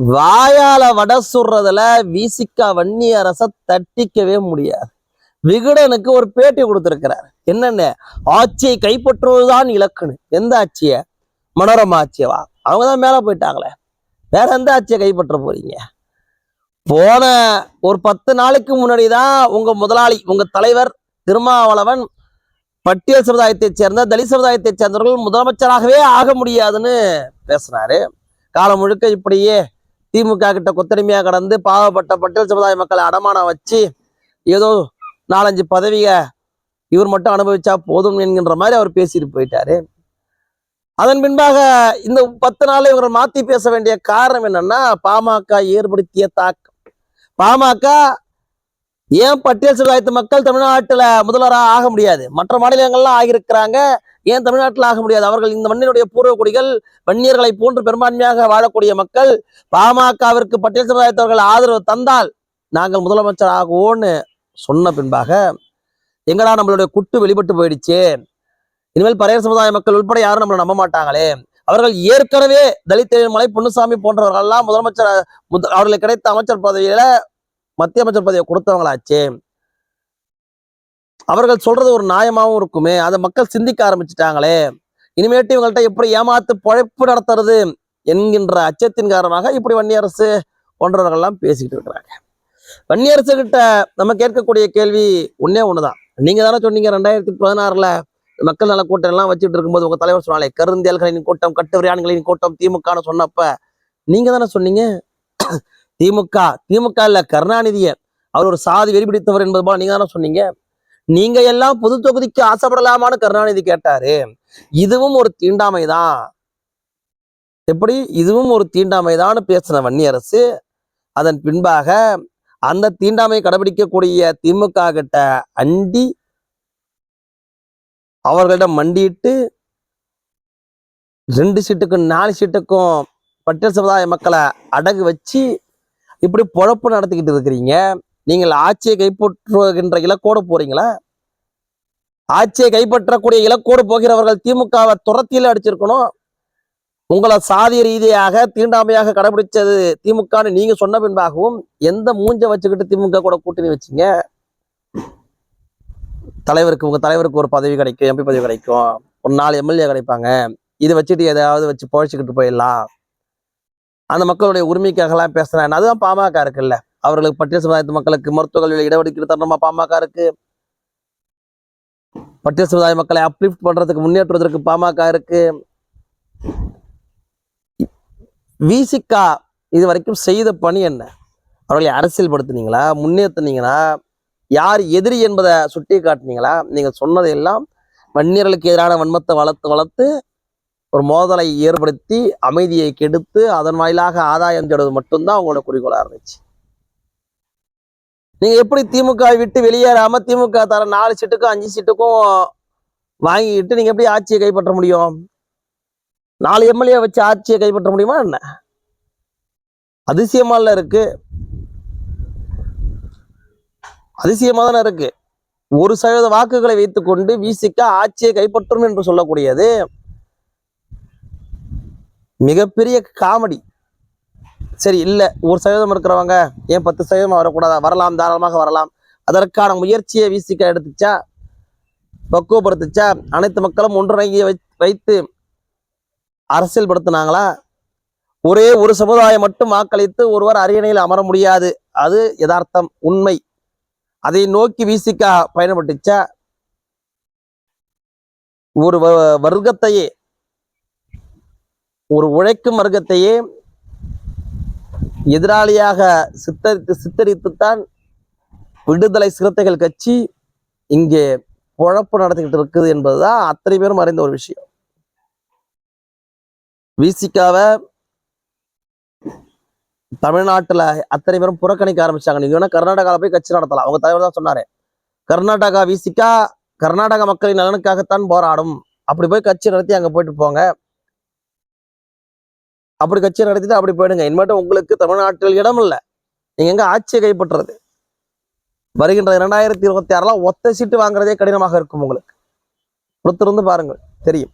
வாயால வடை சுடுறதுல வீசிக்கா வன்னி அரச தட்டிக்கவே முடியாது. விகடனுக்கு ஒரு பேட்டி கொடுத்திருக்கிறார். என்னென்ன? ஆட்சியை கைப்பற்றுவதுதான் இலக்குன்னு. எந்த ஆட்சிய? மனோரமா ஆட்சியவா? அவங்க தான் மேல போயிட்டாங்களே. வேற எந்த ஆட்சியை கைப்பற்ற போறீங்க? போன ஒரு பத்து நாளைக்கு முன்னாடி தான் உங்க முதலாளி உங்க தலைவர் திருமாவளவன் பட்டியல் சமுதாயத்தைச் சேர்ந்த தலித் சமுதாயத்தைச் சேர்ந்தவர்கள் முதலமைச்சராகவே ஆக முடியாதுன்னு பேசினாரு காலம் முழுக்க இப்படியே திமுக கிட்ட கொத்தடிமையா கடந்து பாவப்பட்ட பட்டியல் சமுதாய மக்களை அடமானம் வச்சு ஏதோ நாலஞ்சு பதவிய இவர் மட்டும் அனுபவிச்சா போதும் என்கின்ற மாதிரி அவர் பேசிட்டு போயிட்டாரு. அதன் பின்பாக இந்த பத்து நாள்ல இவரை மாத்தி பேச வேண்டிய காரணம் என்னன்னா பாமக ஏற்படுத்திய தாக்கம். பாமக ஏன் பட்டியல் சமுதாயத்து மக்கள் தமிழ்நாட்டுல முதல்வராக ஆக முடியாது? மற்ற மாநிலங்கள்லாம் ஆகியிருக்கிறாங்க. ஏன் தமிழ்நாட்டில் ஆக முடியாது? அவர்கள் இந்த மண்ணினுடைய பூர்வ குடிகள் வன்னியர்களை போன்று பெரும்பான்மையாக வாழக்கூடிய மக்கள் பாமகவிற்கு பட்டியல் சமுதாயத்தவர்கள் ஆதரவு தந்தால் நாங்கள் முதலமைச்சர் ஆகுவோன்னு சொன்ன பின்பாக எங்கடா நம்மளுடைய குட்டு வெளிப்பட்டு போயிடுச்சு? இனிமேல் பறையர் சமுதாய மக்கள் உட்பட யாரும் நம்மளை நம்ப மாட்டாங்களே? அவர்கள் ஏற்கனவே தலித் மலை பொன்னுசாமி போன்றவர்கள் எல்லாம் முதலமைச்சர் முத- அவர்களுக்கு கிடைத்த அமைச்சர் பதவியில மத்திய அமைச்சர் பதவியை கொடுத்தவங்களாச்சே. அவர்கள் சொல்றது ஒரு நியாயமாவும் இருக்குமே. அதை மக்கள் சிந்திக்க ஆரம்பிச்சிட்டாங்களே. இனிமேட்டு இவங்கள்ட்ட எப்படி ஏமாத்து பழைப்பு நடத்துறது என்கின்ற அச்சத்தின் காரணமாக இப்படி வன்னியரசு போன்றவர்கள் எல்லாம் பேசிக்கிட்டு இருக்கிறாங்க. வன்னியரசு கிட்ட நம்ம கேட்கக்கூடிய கேள்வி ஒன்னே ஒண்ணுதான். நீங்க தானே சொன்னீங்க ரெண்டாயிரத்தி பதினாறுல மக்கள் நல கூட்டம் எல்லாம் வச்சுட்டு இருக்கும்போது உங்க தலைவர் சொன்னாலே கருந்தியல்களின் கூட்டம் கட்டுவிரியான்களின் கூட்டம் திமுகன்னு சொன்னப்ப நீங்க தானே சொன்னீங்க? திமுக திமுக இல்ல கருணாநிதியை அவர் ஒரு சாதி வெறி பிடித்தவர் என்பது போல நீங்க தானே சொன்னீங்க? நீங்க எல்லாம் பொது தொகுதிக்கு ஆசைப்படலாமான்னு கருணாநிதி கேட்டாரு. இதுவும் ஒரு தீண்டாமைதான். எப்படி? இதுவும் ஒரு தீண்டாமைதான்னு பேசின வன்னியரசு அதன் பின்பாக அந்த தீண்டாமை கடைபிடிக்கக்கூடிய திமுக கிட்ட அண்டி அவர்களிடம் மண்டியிட்டு ரெண்டு சீட்டுக்கும் நாலு சீட்டுக்கும் பட்டியல் சமுதாய மக்களை அடகு வச்சு இப்படி பொழப்பு நடத்திக்கிட்டு இருக்கிறீங்க. நீங்கள் ஆட்சியை கைப்பற்றுகின்ற இலக்கோடு போறீங்களா? ஆட்சியை கைப்பற்றக்கூடிய இலக்கோடு போகிறவர்கள் திமுகவை துரத்தியில் அடிச்சிருக்கணும். உங்களை சாதி ரீதியாக தீண்டாமையாக கடைபிடிச்சது திமுகன்னு நீங்க சொன்ன பின்பாகவும் எந்த மூஞ்ச வச்சுக்கிட்டு திமுக கூட கூட்டணி வச்சீங்க? தலைவருக்கு உங்க தலைவருக்கு ஒரு பதவி கிடைக்கும் எம்பி பதவி கிடைக்கும். ஒரு நாலு எம்எல்ஏ கிடைப்பாங்க. இதை வச்சுட்டு ஏதாவது வச்சு பழச்சிக்கிட்டு போயிடலாம். அந்த மக்களுடைய உரிமைக்காகலாம் பேசுறேன். அதுதான் பாமக இருக்குல்ல. அவர்களுக்கு பட்டியல் சமுதாயத்து மக்களுக்கு மருத்துவ கல்வியில் இடஒதுக்கீடு தரணுமா பாமக இருக்கு? பட்டியல் சமுதாய மக்களை அப்லிஃப்ட் பண்றதுக்கு முன்னேற்றுவதற்கு பாமக இருக்கு. விசிகா இது வரைக்கும் செய்த பணி என்ன? அவர்களை அரசியல்படுத்துனீங்களா? முன்னேற்றுனீங்களா யார் எதிரி என்பதை சுட்டி காட்டுனீங்களா நீங்கள் சொன்னதையெல்லாம் வன்னியர்களுக்கு எதிரான வன்மத்தை வளர்த்து வளர்த்து ஒரு மோதலை ஏற்படுத்தி அமைதியை கெடுத்து அதன் வாயிலாக ஆதாயம் தேடுவது மட்டும்தான் அவங்களோட குறிக்கோளாக இருந்துச்சு. நீங்க எப்படி திமுக விட்டு வெளியேறாம திமுக தர நாலு சீட்டுக்கும் அஞ்சு சீட்டுக்கும் வாங்கிட்டு நீங்க எப்படி ஆட்சியை கைப்பற்ற முடியும்? நாலு எம்எல்ஏ வச்சு ஆட்சியை கைப்பற்ற முடியுமா என்ன? அதிசயமால இருக்கு. அதிசயமா தானே இருக்கு. ஒரு சதவீத வாக்குகளை வைத்துக்கொண்டு வீசிக்க ஆட்சியை கைப்பற்றும் என்று சொல்லக்கூடியது. மிகப்பெரிய காமெடி. சரி இல்லை ஒரு சதவீதம் இருக்கிறவங்க ஏன் பத்து சதவீதம் வரக்கூடாதா? வரலாம் தாராளமாக வரலாம். அதற்கான முயற்சியை வீசிக்க எடுத்துச்சா? பக்குவப்படுத்துச்சா? அனைத்து மக்களும் ஒன்றிணைய வை- வைத்து அரசியல்படுத்தினாங்களா? ஒரே ஒரு சமுதாயம் மட்டும் வாக்களித்து ஒருவர் அரியணையில் அமர முடியாது. அது யதார்த்தம் உண்மை. அதை நோக்கி வீசிக்க பயணப்பட்டுச்சா ஒரு வ- வர்க்கத்தையே ஒரு உழைக்கும் வர்க்கத்தையே எதிராளியாக சித்தரித்து சித்தரித்துத்தான் விடுதலை சிறுத்தைகள் கட்சி இங்கே குழப்பு நடத்திக்கிட்டு இருக்குது என்பதுதான் அத்தனை பேரும் அறிந்த ஒரு விஷயம். விசிகாவை தமிழ்நாட்டுல அத்தனை பேரும் புறக்கணிக்க ஆரம்பிச்சாங்க. நீங்க வேணா கர்நாடகாவில் போய் கட்சி நடத்தலாம். அவங்க தலைவர் தான் சொன்னாரு. கர்நாடகா விசிகா கர்நாடக மக்களின் நலனுக்காகத்தான் போராடும். அப்படி போய் கட்சி நடத்தி அங்க போயிட்டு போங்க. அப்படி கட்சியை நடத்திட்டு அப்படி போயிடுங்க. இனிமேட்டு உங்களுக்கு தமிழ்நாட்டில் இடம் இல்லை நீங்க எங்க ஆட்சியை கைப்பற்றுறது? வருகின்ற இரண்டாயிரத்தி இருபத்தி ஆறுலாம் ஒத்த சீட்டு வாங்குறதே கடினமாக இருக்கும் உங்களுக்கு. பொறுத்திருந்து பாருங்கள். தெரியும்.